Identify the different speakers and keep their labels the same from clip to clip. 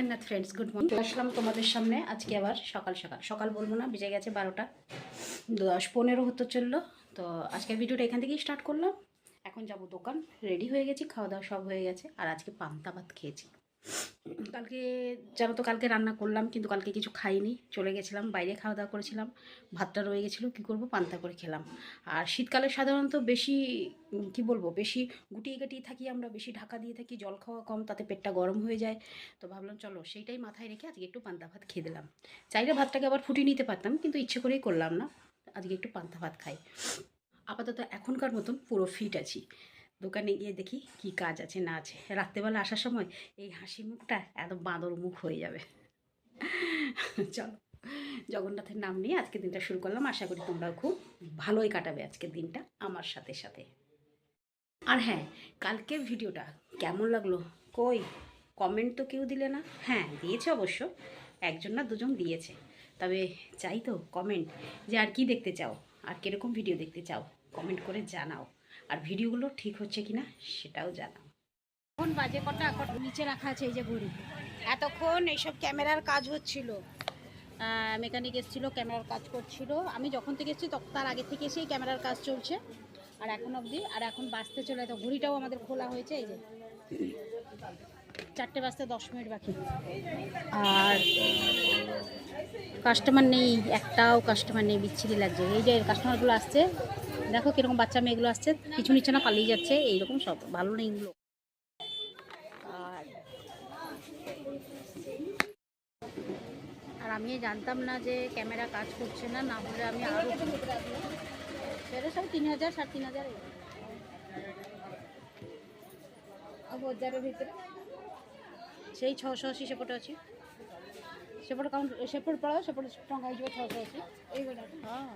Speaker 1: Jagannath friends good morning আসলাম তোমাদের সামনে। আজকে আবার সকাল সকাল। সকাল বলব না, বেজে গেছে বারোটা। দশ পনেরো হতে চলল। তো আজকের ভিডিওটা এখান থেকেই স্টার্ট করলাম। এখন যাব দোকান। রেডি হয়ে গেছি, খাওয়া দাওয়া সব হয়ে গেছে। আর আজকে পান্তা ভাত খেয়েছি। কালকে, জানো তো কালকে রান্না করলাম, কিন্তু কালকে কিছু খাইনি। চলে গেছিলাম, বাইরে খাওয়া দাওয়া করেছিলাম। ভাতটা রয়ে গেছিল, কী করব? পান্তা করে খেলাম। আর শীতকালে সাধারণত বেশি কি বলব, বেশি গুটিয়ে গাটিয়ে থাকি আমরা, বেশি ঢাকা দিয়ে থাকি, জল খাওয়া কম, তাতে পেটটা গরম হয়ে যায়। তো ভাবলাম, চলো, সেইটাই মাথায় রেখে আজকে একটু পান্তা ভাত খেয়ে দিলাম চাইলে ভাতটাকে আবার ফুটিয়ে নিতে পারতাম, কিন্তু ইচ্ছে করেই করলাম না। আজকে একটু পান্তা ভাত খাই। আপাতত এখনকার মতন পুরো ফিট আছি। দোকানে গিয়ে দেখি কি কাজ আছে, না আছে। রাত্রেবেলা আসার সময় এই হাসি মুখটা এত বাঁদর মুখ হয়ে যাবে। চলো, জগন্নাথের নাম নিয়ে আজকে দিনটা শুরু করলাম। আশা করি তোমরাও খুব ভালোই কাটাবে আজকের দিনটা আমার সাথে সাথে। আর হ্যাঁ কালকের ভিডিওটা কেমন লাগল? কই? কমেন্ট তো কেউ দিলে না। হ্যাঁ দিয়েছে অবশ্য। একজন না দুজন দিয়েছে। তবে চাই তো কমেন্ট যে আর কি দেখতে চাও? আর কীরকম ভিডিও দেখতে চাও? কমেন্ট করে জানাও। আর ভিডিওগুলো ঠিক হচ্ছে কিনা সেটাও জানাও। এখন বাজে কটা? নিচে রাখা আছে এই যে ঘড়ি। এতক্ষণ এইসব ক্যামেরার কাজ হচ্ছিল। মেকানিক এসেছিল, ক্যামেরার কাজ করছিল। আমি যখন থেকে এসেছি তখন তার আগে থেকে এসেই ক্যামেরার কাজ চলছে। আর এখন অবধি, আর এখন বাঁচতে চলে তো ঘড়িটাও আমাদের খোলা হয়েছে, এই যে। চারটে বাজতে দশ মিনিট বাকি। আর কাস্টমার নেই, একটাও কাস্টমার নেই, বিচ্ছিরি লাগছে। এই যে কাস্টমারগুলো আসছে দেখো কীরকম বাচ্চা মেয়েগুলো আসছে কিছু নিচ্ছে না পালিয়ে যাচ্ছে এইরকম সব ভালো নেই এগুলো। আর আমি জানতাম না যে ক্যামেরা কাজ করছে না না হলে আমি আরও সব তিন হাজার সাড়ে তিন হাজার ভিতরে? সেই ছশো আশি সেপটে আছে। সেপট কাউন্ট সেপট পড়াও সেপট টঙ্কা হয়ে যাবে ছশো আশি। এইগুলো। হ্যাঁ।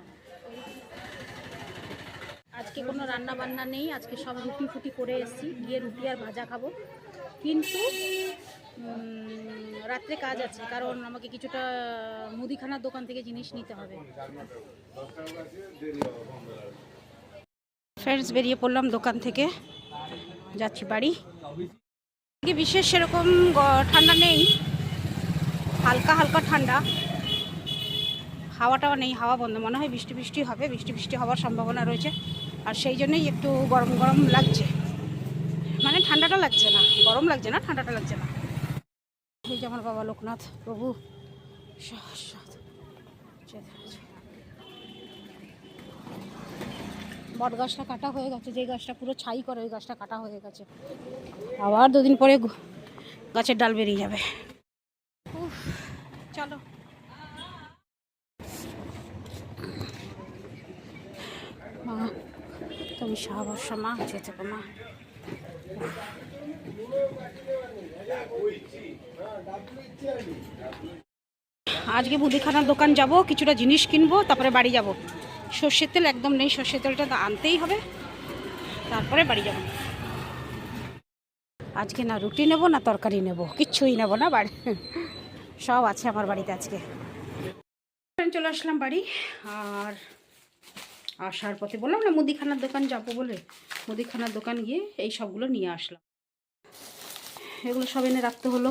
Speaker 1: আজকে কোনো রান্না বান্না নেই, আজকে সব রুটি ফুটি করে এসেছি, গিয়ে রুটি আর ভাজা খাব। কিন্তু রাত্রে কাজ আছে, কারণ আমাকে কিছুটা মুদিখানার দোকান থেকে জিনিস নিতে হবে। ফ্রেন্ডস বেরিয়ে পড়লাম দোকান থেকে, যাচ্ছি বাড়ি। বিশেষ সেরকম ঠান্ডা নেই, হালকা হালকা ঠান্ডা। হাওয়াটাও নেই, হাওয়া বন্ধ, মনে হয় বৃষ্টি বৃষ্টি হবে বৃষ্টি বৃষ্টি হওয়ার সম্ভাবনা রয়েছে। আর সেই জন্যই একটু গরম গরম লাগছে। মানে ঠান্ডাটা লাগছে না, গরম লাগছে না, ঠান্ডাটা লাগছে না। এই যে আমার বাবা লোকনাথ প্রভু। বট গাছটা কাটা হয়ে গেছে যে গাছটা পুরো ছাই করে, ওই গাছটা কাটা হয়ে গেছে। আবার দুদিন পরে গাছের ডাল বেরিয়ে যাবে উফ, চলো মা তুমি মা যেতে মা। আজকে মুদিখানার দোকান যাব, কিছুটা জিনিস কিনবো, তারপরে বাড়ি যাব। সর্ষের তেল একদম নেই, সর্ষের তেলটা তো আনতেই হবে। তারপরে বাড়ি যাব। আজকে না রুটি নেব, না তরকারি নেব, কিচ্ছুই নেব না বাড়ি। সব আছে আমার বাড়িতে আজকে। চলে আসলাম বাড়ি, আর আসার পথে বললাম না, মুদিখানার দোকান যাব বলে। মুদিখানার দোকান গিয়ে এই সবগুলো নিয়ে আসলাম। এগুলো সব এনে রাখতে হলো।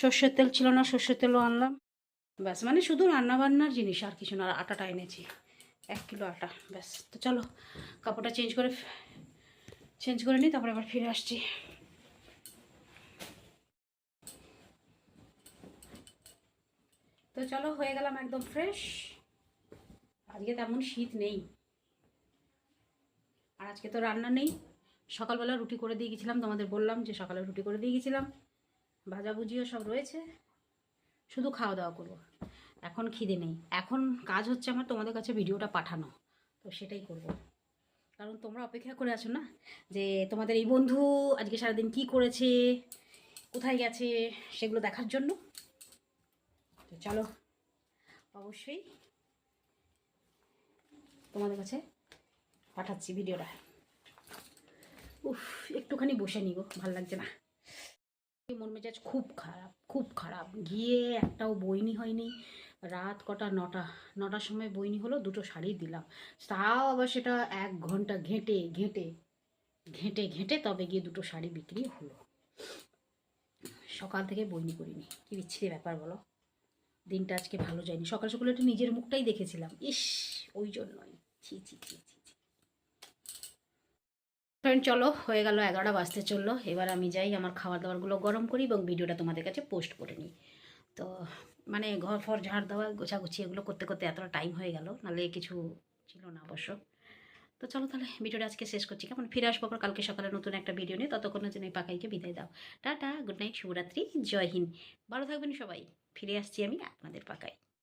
Speaker 1: সর্ষের তেল ছিল না, সর্ষের তেলও আনলাম। ব্যাস মানে শুধু রান্নাবান্নার জিনিস, আর কিছু না আটাটা এনেছি। এক কিলো আটা, ব্যাস। তো চলো, কাপড়টা চেঞ্জ করে চেঞ্জ করে নিই, তারপরে আবার ফিরে আসছি। তো চলো, হয়ে গেলাম একদম ফ্রেশ। আজকে তেমন শীত নেই। আর আজকে তো রান্না নেই। সকালবেলা রুটি করে দিয়ে গেছিলাম, তোমাদের বললাম যে সকালে রুটি করে দিয়ে গেছিলাম। ভাজাভুজিও সব রয়েছে। শুধু খাওয়া দাওয়া করব। এখন খিদে নেই। এখন কাজ হচ্ছে আমার তোমাদের কাছে ভিডিওটা পাঠানো। তো সেটাই করব। কারণ তোমরা অপেক্ষা করে আছো না? যে তোমাদের এই বন্ধু আজকে সারাদিন কি করেছে, কোথায় গেছে, সেগুলো দেখার জন্য। তো চলো, অবশ্যই তোমাদের কাছে পাঠাচ্ছি ভিডিওটা। উফ, একটুখানি বসে নিব, ভালো লাগছে না। মন মেজাজ খুব খারাপ খুব খারাপ। গিয়ে একটাও বইনি হয়নি। রাত কটা, নটা, নটার সময় বইনি হলো, দুটো শাড়ি দিলাম। তাও আবার সেটা এক ঘণ্টা ঘেঁটে ঘেঁটে ঘেঁটে ঘেঁটে তবে গিয়ে দুটো শাড়ি বিক্রি হলো। সকাল থেকে বইনি করিনি। কি বিচ্ছিরি ব্যাপার বলো? দিনটা আজকে ভালো যায়নি। সকাল সকালে একটু নিজের মুখটাই দেখেছিলাম। ইস, ওই জন্যই। ছি ছি ছি ছি ফ্রেন্ড চলো, হয়ে গেল এগারোটা বাজতে চলল। এবার আমি যাই, আমার খাবার দাবারগুলো গরম করি এবং ভিডিওটা তোমাদের কাছে পোস্ট করে নিই। তো মানে ঘর ফর ঝাড় দেওয়া, গোছাগুছি এগুলো করতে করতে এতটা টাইম হয়ে গেল, নাহলে কিছু ছিল না অবশ্য। তো চলো তাহলে, ভিডিওটা আজকে শেষ করছি। কেমন? ফিরে আসব আবার কালকে সকালে নতুন একটা ভিডিও নিয়ে। ততক্ষণের জন্য এই পাকাইকে বিদায় দাও। টাটা গুড নাইট শুভরাত্রি, জয় হিন্দ। ভালো থাকবেন সবাই। ফিরে আসছি আমি আপনাদের পাকায়।